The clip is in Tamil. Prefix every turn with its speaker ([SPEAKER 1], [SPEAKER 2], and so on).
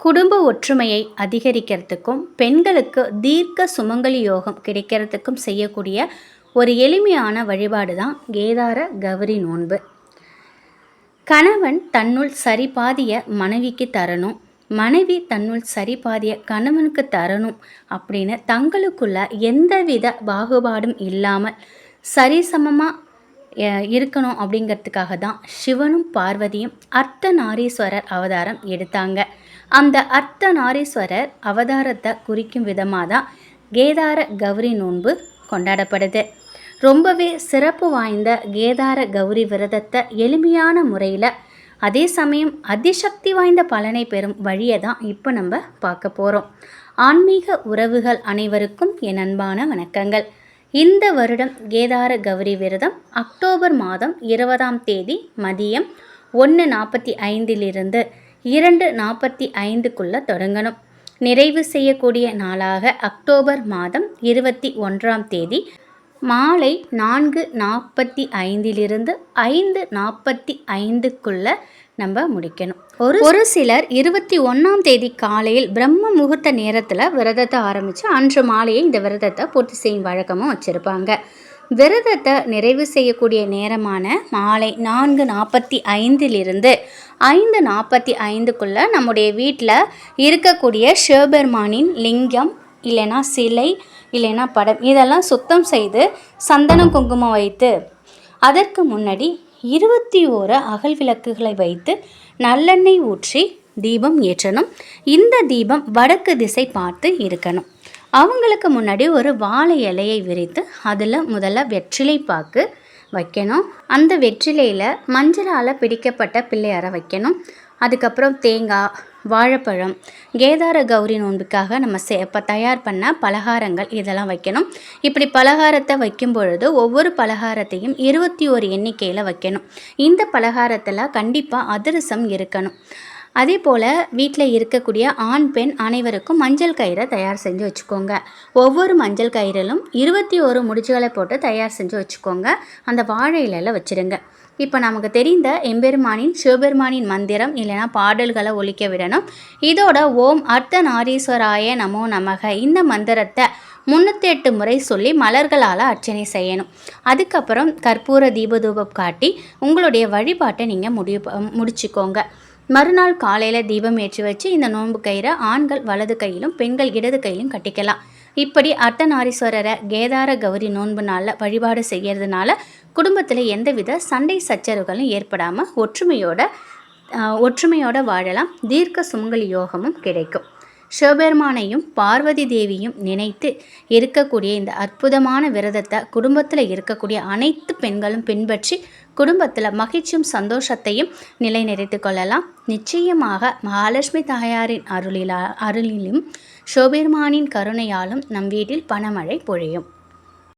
[SPEAKER 1] குடும்ப ஒற்றுமையை அதிகரிக்கிறதுக்கும் பெண்களுக்கு தீர்க்க சுமங்கலி யோகம் கிடைக்கிறதுக்கும் செய்யக்கூடிய ஒரு எளிமையான வழிபாடு தான் கேதார கௌரி நோன்பு. கணவன் தன்னுள் சரிபாதிய மனைவிக்கு தரணும் மனைவி தன்னுள் சரிபாதிய கணவனுக்கு தரணும் அப்படின்னு தங்களுக்குள்ள எந்தவித பாகுபாடும் இல்லாமல் சரிசமமாக இருக்கணும் அப்படிங்கிறதுக்காக தான் சிவனும் பார்வதியும் அர்த்தநாரீஸ்வரர் அவதாரம் எடுத்தாங்க. அந்த அர்த்தநாரீஸ்வரர் அவதாரத்தை குறிக்கும் விதமாக தான் கேதார கௌரி நோன்பு கொண்டாடப்படுது. ரொம்பவே சிறப்பு வாய்ந்த கேதார கௌரி விரதத்தை எளிமையான முறையில் அதே சமயம் அதிசக்தி வாய்ந்த பலனை பெறும் வழியை தான் இப்போ நம்ம பார்க்க போகிறோம் ஆன்மீக உறவுகள் அனைவருக்கும் என் அன்பான வணக்கங்கள். இந்த வருடம் கேதார கௌரி விரதம் அக்டோபர் மாதம் இருபதாம் தேதி மதியம் ஒன்று நாற்பத்தி ஐந்திலிருந்து இரண்டு நாற்பத்தி ஐந்துக்குள்ளே தொடங்கணும். நிறைவு செய்யக்கூடிய நாளாக அக்டோபர் மாதம் இருபத்தி ஒன்றாம் தேதி மாலை நான்கு நாற்பத்தி ஐந்திலிருந்து ஐந்து நாற்பத்தி ஐந்துக்குள்ளே நம்ம முடிக்கணும். ஒரு ஒரு சிலர் இருபத்தி ஒன்றாம் தேதி காலையில் பிரம்ம முகூர்த்த நேரத்தில் விரதத்தை ஆரம்பித்து அன்று மாலையை இந்த விரதத்தை பூர்த்தி செய்யும் வழக்கமும் வச்சுருப்பாங்க. விரதத்தை நிறைவு செய்யக்கூடிய நேரமான மாலை நான்கு நாற்பத்தி ஐந்திலிருந்து ஐந்து நாற்பத்தி ஐந்துக்குள்ளே நம்முடைய வீட்டில் இருக்கக்கூடிய சிவபெருமானின் லிங்கம் இல்லைன்னா சிலை இல்லைன்னா படம் இதெல்லாம் சுத்தம் செய்து சந்தனம் குங்குமம் வைத்து அதற்கு முன்னாடி இருபத்தி ஓரு அகல் விளக்குகளை வைத்து நல்லெண்ணெய் ஊற்றி தீபம் ஏற்றணும். இந்த தீபம் வடக்கு திசை பார்த்து இருக்கணும். அவங்களுக்கு முன்னாடி ஒரு வாழை இலையை விரித்து அதில் முதல்ல வெற்றிலை பாக்கு வைக்கணும். அந்த வெற்றிலையில் மஞ்சளால் பிடிக்கப்பட்ட பிள்ளையாரை வைக்கணும். அதுக்கப்புறம் தேங்காய் வாழைப்பழம் கேதார கௌரி நோன்புக்காக நம்ம சே இப்போ தயார் பண்ண பலகாரங்கள் இதெல்லாம் வைக்கணும். இப்படி பலகாரத்தை வைக்கும் பொழுது ஒவ்வொரு பலகாரத்தையும் இருபத்தி ஒரு எண்ணிக்கையில் வைக்கணும். இந்த பலகாரத்தில் கண்டிப்பாக அதிரசம் இருக்கணும். அதே போல் வீட்டில் இருக்கக்கூடிய ஆண் பெண் அனைவருக்கும் மஞ்சள் கயிறை தயார் செஞ்சு வச்சுக்கோங்க. ஒவ்வொரு மஞ்சள் கயிறிலும் இருபத்தி ஒரு முடிச்சுகளை போட்டு தயார் செஞ்சு வச்சுக்கோங்க. அந்த வாழை இலையில் வச்சுருங்க. இப்போ நமக்கு தெரிந்த எம்பெருமானின் சிவபெருமானின் மந்திரம் இல்லைனா பாடல்களை ஒழிக்க விடணும். இதோட ஓம் அர்த்த நாரீஸ்வராய நமோ நமக. இந்த மந்திரத்தை முந்நூற்றி எட்டு முறை சொல்லி மலர்களால் அர்ச்சனை செய்யணும். அதுக்கப்புறம் கற்பூர தீபதூபம் காட்டி உங்களுடைய வழிபாட்டை நீங்கள் முடிவு முடிச்சுக்கோங்க. மறுநாள் காலையில் தீபம் ஏற்றி வச்சு இந்த நோன்பு கயிறை ஆண்கள் வலது கையிலும் பெண்கள் இடது கையிலும் கட்டிக்கலாம். இப்படி அர்த்தநாரீஸ்வரரை கேதார கௌரி நோன்பு நாளில் வழிபாடு செய்கிறதுனால குடும்பத்தில் எந்தவித சண்டை சச்சரவுகளும் ஏற்படாமல் ஒற்றுமையோட ஒற்றுமையோட வாழலாம். தீர்க்க சுமங்கலி யோகமும் கிடைக்கும். சிவபெருமானையும் பார்வதி தேவியும் நினைத்து இருக்கக்கூடிய இந்த அற்புதமான விரதத்தை குடும்பத்தில் இருக்கக்கூடிய அனைத்து பெண்களும் பின்பற்றி குடும்பத்தில் மகிழ்ச்சியும் சந்தோஷத்தையும் நிலைநிறுத்திக் கொள்ளலாம். நிச்சயமாக மகாலட்சுமி தாயாரின் அருளிலா அருளிலும் சிவபெருமானின் கருணையாலும் நம் வீட்டில் பணமழை பொழியும்.